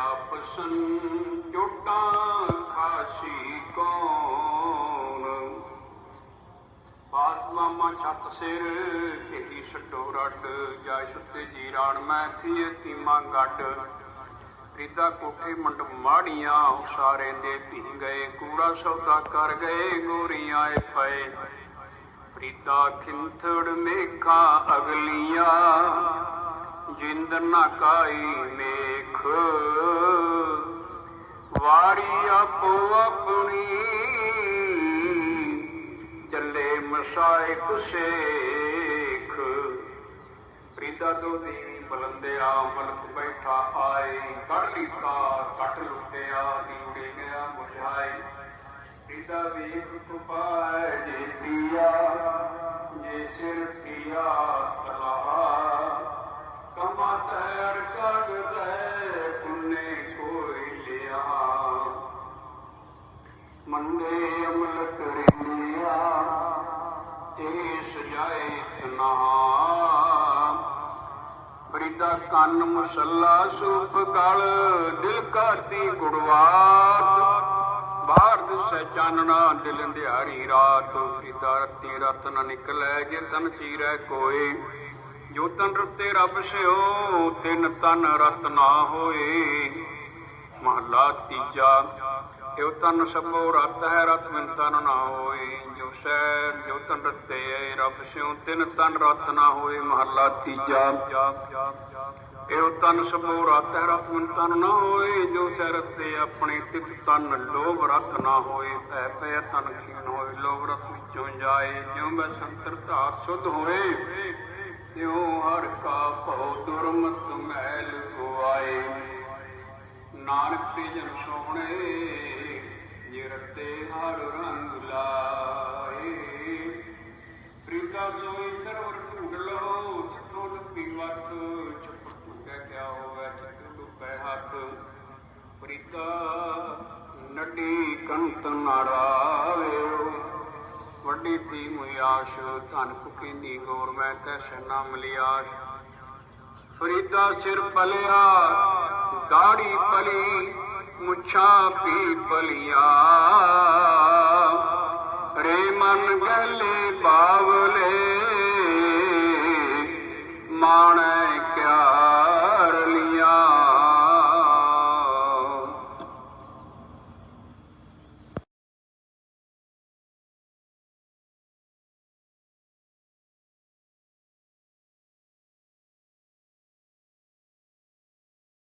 Option ਜੋਟਾਂ ਖਾਸੀ ਕੌਣ? ਪਾਸ ਮਾਮਾ ਛੱਤ ਸਿਰ ਢੇਰੀ ਛੱਡੋ ਰੱਡ ਜਾ ਸੁੱਤੇ ਜੀ ਰਾਣ, ਮੈਂ ਥੀਏ ਤੀਮਾ ਗੱਡ। ਰੀਦਾ ਕੋਠੇ ਮੰਡ ਮਾੜੀਆਂ ਉਸਾਰੇ ਦੇ ਭੀ ਗਏ, ਕੂੜਾ ਸੌਦਾ ਕਰ ਗਏ, ਗੋਰੀਆਂ ਏ ਪਏ। ਪ੍ਰੀਤਾ ਖਿੰਥੜ ਮੇਖਾਂ ਅਗਲੀਆਂ ਜਿੰਦ ਨਾ ਕਾਈ ਮੇਖ। ਵਾਰੀ ਆਪੋ ਆਪਣੀ ਚੱਲੇ ਮਸਾਏ ਕੁਸੇਖ ਪ੍ਰੀਤਾ ਤੋਂ ਦੇਵੀ ਬਲੰਦਿਆ ਮਲਕ ਬੈਠਾ ਆਏ। ਕੜ ਲਿਖਾ ਕੱਟ ਲੁੱਟਿਆ ਦੀੜੇ ਗਿਆ ਮੁਝਾਏ ਪ੍ਰੀਤਾ ਵੇਖ ਕੁਪਾਇ ਜੇ ਪਿਆ ਜੇ ਸਿਰ ਪਿਆ ਮੰਦੇ ਅਮਲ ਕਰਿਆ ਤੇ ਸਜਾਏ ਤਨਾ ਫਰੀਦਾ ਕੰਨ ਮੁਸੱਲਾ ਸੂਫ ਗਲ ਦਿਲ ਕਰਦੀ ਗੁੜਵਾਤ ਬਾਹਰ ਦਿਸੈ ਚਾਨਣਾ ਦਿਲ ਅੰਧਿਆਰੀ ਰਾਤ। ਫਰੀਦਾ ਰਤੀ ਰਤ ਨ ਨਿਕਲੈ ਜੇ ਤਨ ਚੀਰੈ ਕੋਏ। ਜੋ ਤਨ ਰਤੇ ਰੱਬ ਸਿਓ, ਤਿਨ ਤਨ ਰਤ ਨਾ ਹੋਏ। ਮਹਲਾ ਤੀਜਾ ਜੋ ਤਨ ਸਭੋ ਰਤ ਹੈ, ਰਤ ਮਿਨ ਤਨ ਨਾ ਹੋਏ। ਜੋ ਸੈ ਜੋ ਤਨ ਰਤੇ ਹੈ ਰੱਬ ਸਿਓ ਤਿਨ ਤਨ ਰਤ ਨਾ ਹੋਏ, ਮਹਲਾ ਤੀਜਾ। ਇਹੋ ਤਨ ਸਭੋ ਰਤ ਹੈ, ਰਤ ਮਿਨ ਤਨ ਨਾ ਹੋਏ। ਜੋ ਸੈ ਰਤੇ ਆਪਣੇ ਤਿਤ ਤਨ ਲੋਭ ਰਤ ਨਾ ਹੋਏ ਸੈ ਪੈ ਤਨ ਖੀਨ ਹੋਏ, ਲੋਭ ਰਤ ਵਿੱਚੋਂ ਜਾਏ। ਜਿਉ ਮੈਂ ਸੰਤਰ ਧਾਰ ਸੁਧ ਹੋਏ, ਤਿਉ ਹਰ ਕਾ ਭਉ ਦੁਰਮਤ ਮੈਲ ਗਵਾਏ ਨਾਨਕ ਤੇ ਜਨ ਸੋਹਣੇ ਜੇ ਰਤੇ ਹਰ ਰੰਗ ਲਾਏ। ਪ੍ਰੀਤਾ ਸੋਈ ਸਰਵਰ ਢੂੰਡ ਲੋ ਛੱਟੋ ਡੁੱਬੀ ਵੱਟ ਛੱਪੜ ਢੂੰਡੈ ਕਿਆ ਹੋਵੇ ਛੱਟੋ ਡੁੱਬੈ ਹੱਥ। ਪ੍ਰੀਤਾ ਨੱਡੀ ਕੰਤ ਨਾਰਾਵੇ ਵੱਡੀ ਤੀ ਮੁਆਸ਼ ਧਨ ਕੁਕਿੰਦੀ ਗੌਰ, ਮੈਂ ਕੈਸੇ ਨਾ ਮਲਿਆਸ਼। ਫਰੀਦਾ ਸਿਰ ਪਲਿਆ ਦਾੜੀ ਪਲੀ ਮੁੱਛਾਂ ਪੀ ਪਲੀਆਂ ਰੇ ਮਨ ਗਲੇ ਬਾਵਲੇ